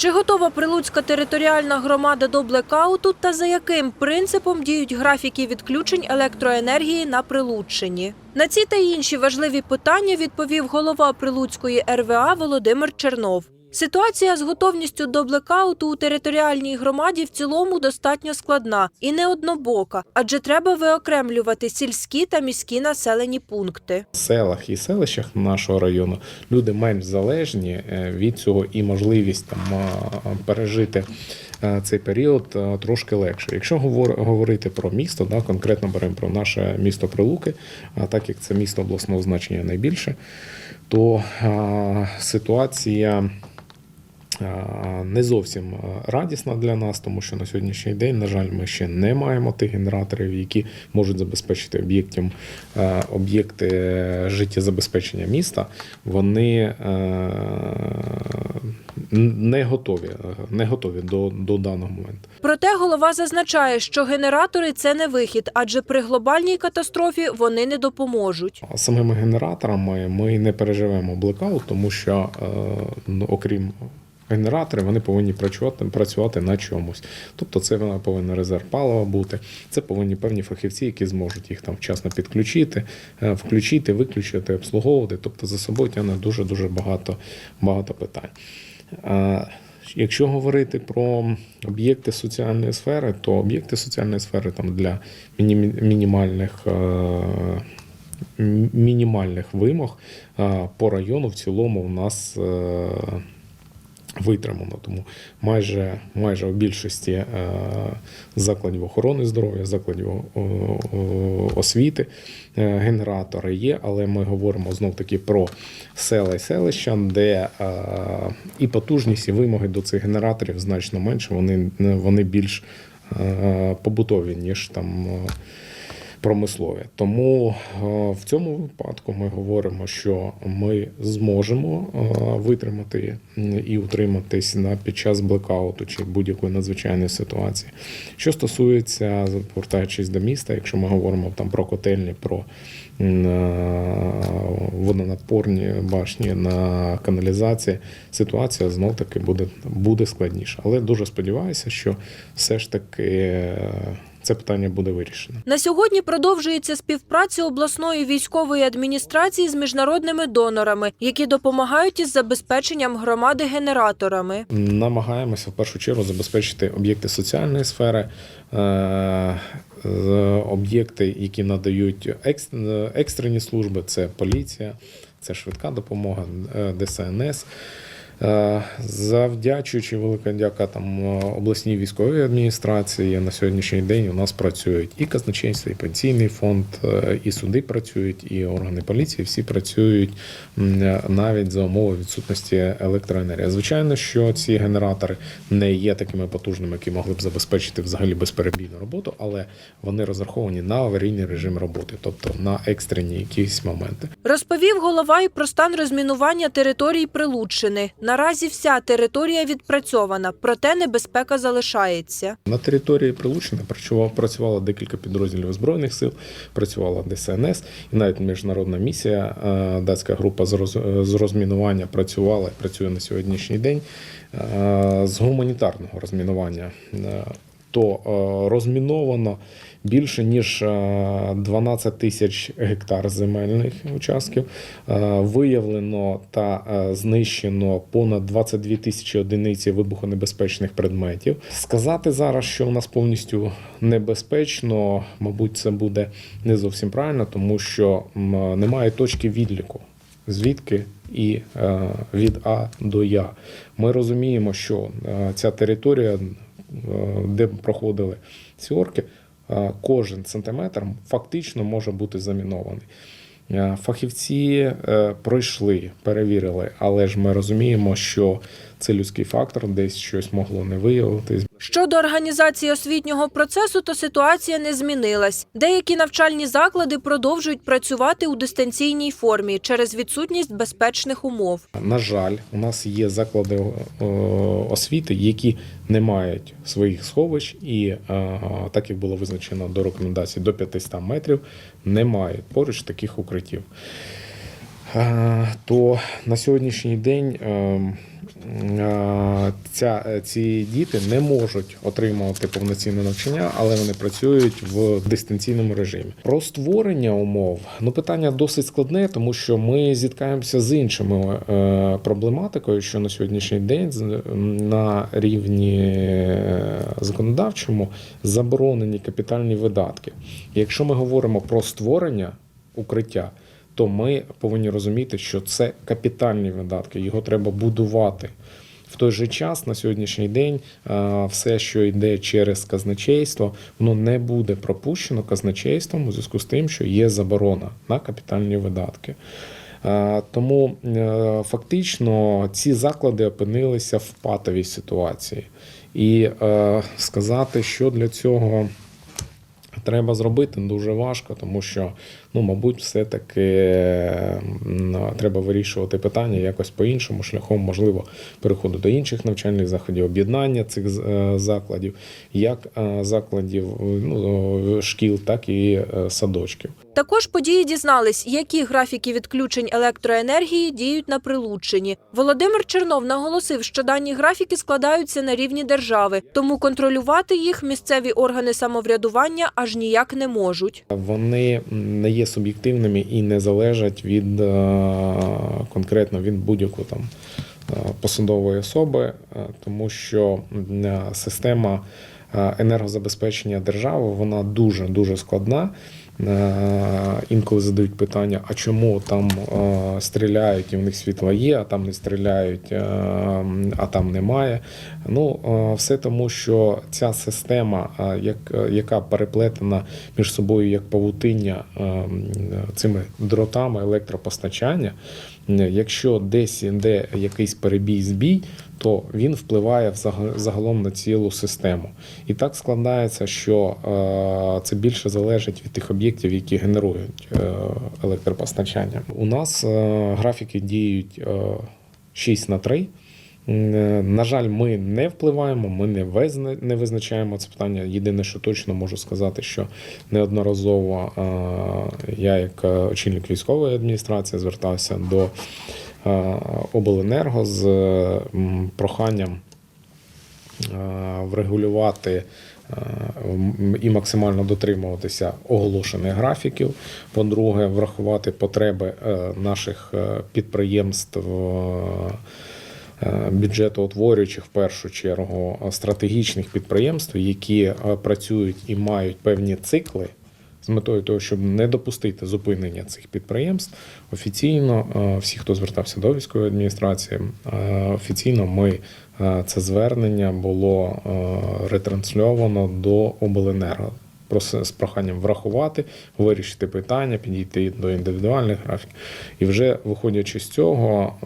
Чи готова Прилуцька територіальна громада до блекауту та за яким принципом діють графіки відключень електроенергії на Прилуччині? На ці та інші важливі питання відповів голова Прилуцької РВА Володимир Чернов. Ситуація з готовністю до блекауту у територіальній громаді в цілому достатньо складна і не однобока, адже треба виокремлювати сільські та міські населені пункти. В селах і селищах нашого району люди менш залежні е, від цього і можливість там пережити е, цей період е, трошки легше. Якщо говор- говорити про місто, да, конкретно беремо про наше місто Прилуки, а так як це місто обласного значення найбільше, то ситуація. Не зовсім радісна для нас, тому що на сьогоднішній день, на жаль, ми ще не маємо тих генераторів, які можуть забезпечити об'єктів е, об'єкти життєзабезпечення міста. Вони е, не готові, е, не готові до, до даного моменту. Проте голова зазначає, що генератори це не вихід, адже при глобальній катастрофі вони не допоможуть. Самими генераторами ми не переживемо блекаут, тому що е, ну, окрім генераторів, вони повинні працювати, працювати на чомусь. Тобто це вона повинна резерв палива бути. Це повинні певні фахівці, які зможуть їх там вчасно підключити, е, включити, виключити, обслуговувати. Тобто за собою тягне дуже дуже багато, багато питань. Якщо говорити про об'єкти соціальної сфери, то об'єкти соціальної сфери там для мінімальних е, мінімальних вимог е, по району в цілому в нас витримано. Тому майже, майже у більшості е, закладів охорони здоров'я, закладів о- освіти е, генератори є, але ми говоримо знов таки про села і селища, де е, і потужність, і вимоги до цих генераторів значно менше, вони, вони більш е, побутові, ніж там. Промислові. Тому е, в цьому випадку ми говоримо, що ми зможемо е, витримати і утриматись на під час блекауту чи будь-якої надзвичайної ситуації. Що стосується, повертаючись до міста, якщо ми говоримо там про котельні, про е, водонапорні башні на каналізації, ситуація знов таки буде, буде складніша. Але дуже сподіваюся, що все ж таки це питання буде вирішено. На сьогодні продовжується співпраця обласної військової адміністрації з міжнародними донорами, які допомагають із забезпеченням громади генераторами. Намагаємося в першу чергу забезпечити об'єкти соціальної сфери, е, об'єкти, які надають екстрені служби, це поліція, це швидка допомога, е, ДСНС. Е, Завдячуючи велика дяка там е, обласній військовій адміністрації на сьогоднішній день у нас працюють і казначейство, і пенсійний фонд, е, і суди працюють, і органи поліції всі працюють навіть за умови відсутності електроенергії. Звичайно, що ці генератори не є такими потужними, які могли б забезпечити взагалі безперебійну роботу, але вони розраховані на аварійний режим роботи, тобто на екстрені якісь моменти. Розповів голова і про стан розмінування територій Прилуччини. Наразі вся територія відпрацьована, проте небезпека залишається. На території Прилуччини працювало, декілька підрозділів збройних сил, працювала ДСНС і навіть міжнародна місія, е, датська група з роз- з розмінування працювала і працює на сьогоднішній день е, з гуманітарного розмінування. Е, То розміновано більше ніж е, 12 тисяч гектар земельних участків. Е, Виявлено та е, знищено понад 22 тисячі одиниці вибухонебезпечних предметів. Сказати зараз, що у нас повністю небезпечно, мабуть, це буде не зовсім правильно, тому що немає точки відліку. Звідки і е, від А до Я. Ми розуміємо, що е, ця територія, е, де проходили ці орки, е, кожен сантиметр фактично може бути замінований. Е, Фахівці е, пройшли, перевірили, але ж ми розуміємо, що це людський фактор, десь щось могло не виявитись. Щодо організації освітнього процесу, то ситуація не змінилась. Деякі навчальні заклади продовжують працювати у дистанційній формі через відсутність безпечних умов. На жаль, у нас є заклади е, освіти, які не мають своїх сховищ, і е, так як було визначено до рекомендацій до 500 метрів, не мають поруч таких укриттів. Е, То на сьогоднішній день е, е, ця, е, ці діти не можуть отримувати повноцінне навчання, але вони працюють в дистанційному режимі. Про створення умов ну питання досить складне, тому що ми зіткаємося з іншими е, проблематикою, що на сьогоднішній день на рівні е, законодавчому заборонені капітальні видатки. Якщо ми говоримо про створення укриття, то ми повинні розуміти, що це капітальні видатки, його треба будувати. В той же час на сьогоднішній день все, що йде через казначейство, воно не буде пропущено казначейством у зв'язку з тим, що є заборона на капітальні видатки. Тому е, фактично ці заклади опинилися в патовій ситуації. І е, сказати, що для цього треба зробити дуже важко, тому що, ну, мабуть, все-таки треба вирішувати питання якось по-іншому шляхом, можливо, переходу до інших навчальних заходів, об'єднання цих е, закладів, як е, закладів ну, шкіл, так і е, садочків. Також події дізнались, які графіки відключень електроенергії діють на Прилуччині. Володимир Чернов наголосив, що дані графіки складаються на рівні держави, тому контролювати їх місцеві органи самоврядування аж ніяк не можуть. Вони не є суб'єктивними і не залежать від е, конкретно від будь-якої там е, посадової особи, е, тому що система енергозабезпечення держави вона дуже дуже складна. Е, Інколи задають питання: а чому там е, стріляють, і в них світло є, а там не стріляють, е, а там немає. Ну, все тому, що ця система, яка переплетена між собою як павутиння цими дротами електропостачання, якщо десь йде якийсь перебій збій, то він впливає загалом на цілу систему. І так складається, що е, це більше залежить від тих об'єктів, які генерують е, електропостачання. У нас е, графіки діють е, 6 на 3. Е, На жаль, ми не впливаємо, ми не визна- не визначаємо це питання. Єдине, що точно можу сказати, що неодноразово е, я, як е, очільник військової адміністрації, звертався до обленерго з проханням врегулювати і максимально дотримуватися оголошених графіків. По-друге, врахувати потреби наших підприємств. Е, Бюджетоутворюючих в першу чергу е, стратегічних підприємств, які е, працюють і мають певні цикли з метою того, щоб не допустити зупинення цих підприємств, офіційно всі, хто звертався до військової адміністрації, офіційно ми це звернення було ретрансльовано до обленерго. З проханням врахувати, вирішити питання, підійти до індивідуальних графіків. І вже виходячи з цього,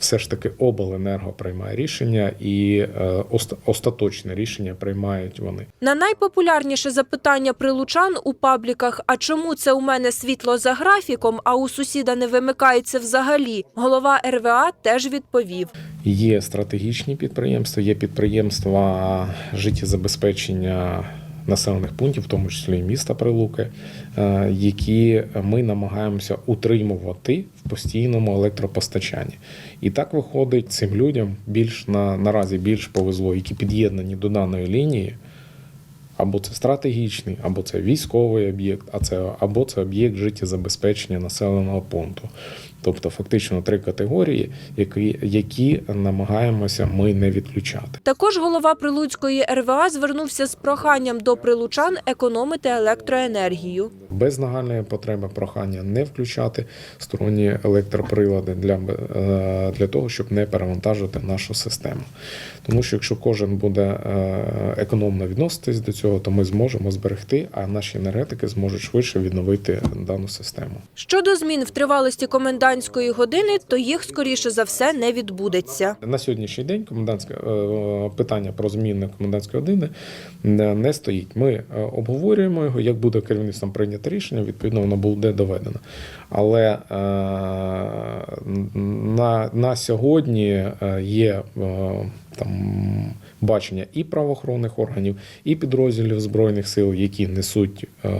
все ж таки обленерго приймає рішення, і е, остаточне рішення приймають вони. На найпопулярніше запитання прилучан у пабліках «А чому це у мене світло за графіком, а у сусіда не вимикається взагалі?» голова РВА теж відповів. Є стратегічні підприємства, є підприємства життєзабезпечення населених пунктів, в тому числі і міста Прилуки, е, які ми намагаємося утримувати в постійному електропостачанні. І так виходить цим людям більш на наразі більш повезло, які під'єднані до даної лінії. Або це стратегічний, або це військовий об'єкт, а це або це об'єкт життєзабезпечення населеного пункту. Тобто фактично три категорії, які, які намагаємося ми не відключати. Також голова Прилуцької РВА звернувся з проханням до прилучан економити електроенергію. Без нагальної потреби прохання не включати сторонні електроприлади для, е, для того, щоб не перевантажити нашу систему. Тому що якщо кожен буде е, економно відноситись до цього, то ми зможемо зберегти, а наші енергетики зможуть швидше відновити дану систему. Щодо змін в тривалості комендантської години, то їх скоріше за все не відбудеться. На сьогоднішній день комендантське е, питання про зміни комендантської години не не стоїть. Ми е, обговорюємо його. Як буде керівництвом прийнято рішення, відповідно воно буде доведено. Але е, на, на сьогодні е, є е, там бачення і правоохоронних органів, і підрозділів збройних сил, які несуть. Е,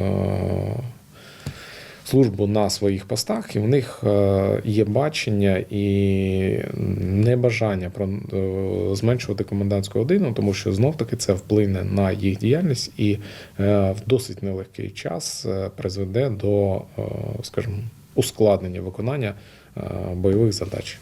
службу на своїх постах, і в них е, є бачення і небажання про е, зменшувати комендантську годину, тому що знов таки це вплине на їх діяльність і е, в досить нелегкий час призведе до, скажімо, ускладнення виконання бойових задач.